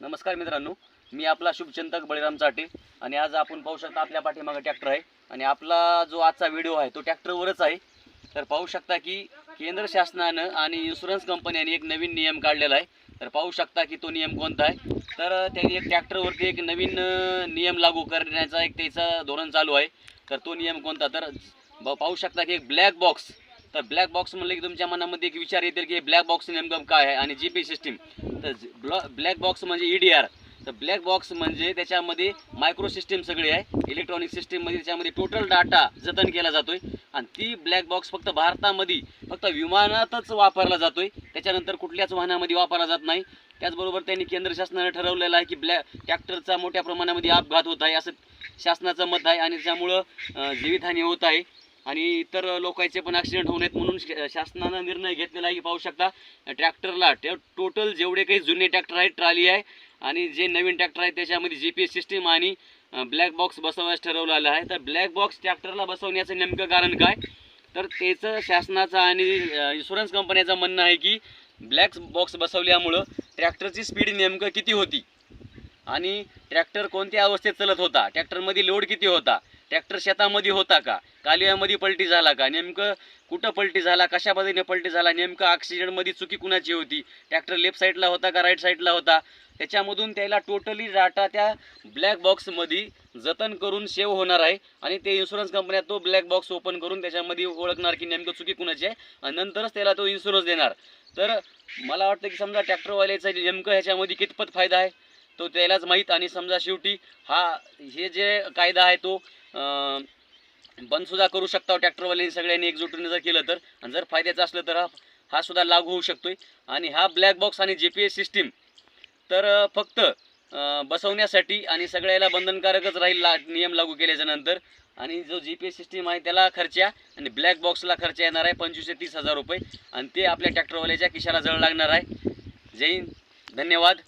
नमस्कार मित्रांनो मी आपला शुभचिंतक बळीराम चाटे आणि आज आपण पाहू शकता आपल्या पाठीमागे ट्रॅक्टर आहे आणि आपला जो आजचा व्हिडिओ आहे तो ट्रॅक्टरवरच आहे. तर पाहू शकता की केंद्र शासनानं आणि इन्शुरन्स कंपन्यांनी एक नवीन नियम काढलेला आहे. तर पाहू शकता की तो नियम कोणता आहे. तर त्यांनी एक ट्रॅक्टरवरती एक नवीन नियम लागू करण्याचा एक त्याचा धोरण चालू आहे. तर तो नियम कोणता? तर ब- पाहू शकता की एक ब्लॅक बॉक्स तर ब्लॅक बॉक्स म्हणलं की तुमच्या मनामध्ये एक विचार येतील की ब्लॅक बॉक्स नेमकं काय आहे आणि जी पी सिस्टीम तर ब्लॅक बॉक्स म्हणजे ई डी आर तर ब्लॅक बॉक्स म्हणजे त्याच्यामध्ये मायक्रो सिस्टीम सगळी आहे. इलेक्ट्रॉनिक सिस्टीममध्ये त्याच्यामध्ये टोटल डाटा जतन केला जातोय. आणि ती ब्लॅक बॉक्स फक्त भारतामध्ये फक्त विमानातच वापरला जातोय. त्याच्यानंतर कुठल्याच वाहनामध्ये वापरला जात नाही. त्याचबरोबर त्यांनी केंद्र शासनाने ठरवलेलं आहे की ब्लॅक ट्रॅक्टरचा मोठ्या प्रमाणामध्ये अपघात होत आहे असं शासनाचं मत आहे. आणि त्यामुळं जीवितहानी होत आहे. आणि इतर लोकांचे पण ॲक्सिडेंट होऊ नयेत म्हणून श- शासनानं निर्णय घेतलेला आहे की पाहू शकता ट्रॅक्टरला टोटल जेवढे काही जुने ट्रॅक्टर आहेत ट्राली आहे आणि जे नवीन ट्रॅक्टर आहे त्याच्यामध्ये जी पी एस सिस्टीम आणि ब्लॅक बॉक्स बसवण्यास ठरवलेलं आहे. तर ब्लॅक बॉक्स ट्रॅक्टरला बसवण्याचं नेमकं कारण काय? तर त्याचं शासनाचं आणि इन्शुरन्स कंपन्याचं म्हणणं आहे की ब्लॅक बॉक्स बसवल्यामुळं ट्रॅक्टरची स्पीड नेमकं किती होती? आणि ट्रॅक्टर कोणत्या अवस्थेत चालत होता? ट्रॅक्टरमध्ये लोड किती होता? ट्रॅक्टर शेतामध्ये होता का? कालव्यामध्ये पलटी झाला का? नेमकं कुठं पलटी झाला? कशा पद्धतीने पलटी झाला? नेमकं ॲक्सिडेंटमध्ये चुकी कुणाची होती? ट्रॅक्टर लेफ्ट साईडला होता का राईट साईडला होता? त्याच्यामधून त्याला टोटली डाटा त्या ब्लॅक बॉक्समध्ये जतन करून सेव्ह होणार आहे आणि ते इन्शुरन्स कंपन्या तो ब्लॅक बॉक्स ओपन करून त्याच्यामध्ये ओळखणार की नेमकं चुकी कुणाची आहे आणि नंतरच त्याला तो इन्शुरन्स देणार. तर मला वाटतं की समजा ट्रॅक्टरवाल्याचा नेमकं ह्याच्यामध्ये कितपत फायदा आहे? तो त्यालाच माहीत आणि समजा शेवटी हा हे जे कायदा आहे तो बंदसुद्धा करू शकता हो ट्रॅक्टरवाल्यांनी सगळ्यांनी एकजुटीने जर केलं तर. आणि जर फायद्याचं असलं तर हा हा सुद्धा लागू होऊ शकतो आणि हा ब्लॅक बॉक्स आणि जी पी एस सिस्टीम तर फक्त बसवण्यासाठी आणि सगळ्याला बंधनकारकच राहील ला नियम लागू केल्याच्यानंतर आणि जो जी पी एस सिस्टीम आहे त्याला खर्चा आणि ब्लॅक बॉक्सला खर्च येणार आहे पंचवीस ते तीस हजार रुपये. आणि ते आपल्या ट्रॅक्टरवाल्याच्या खिशाला जळ लागणार आहे. जय हिंद. धन्यवाद.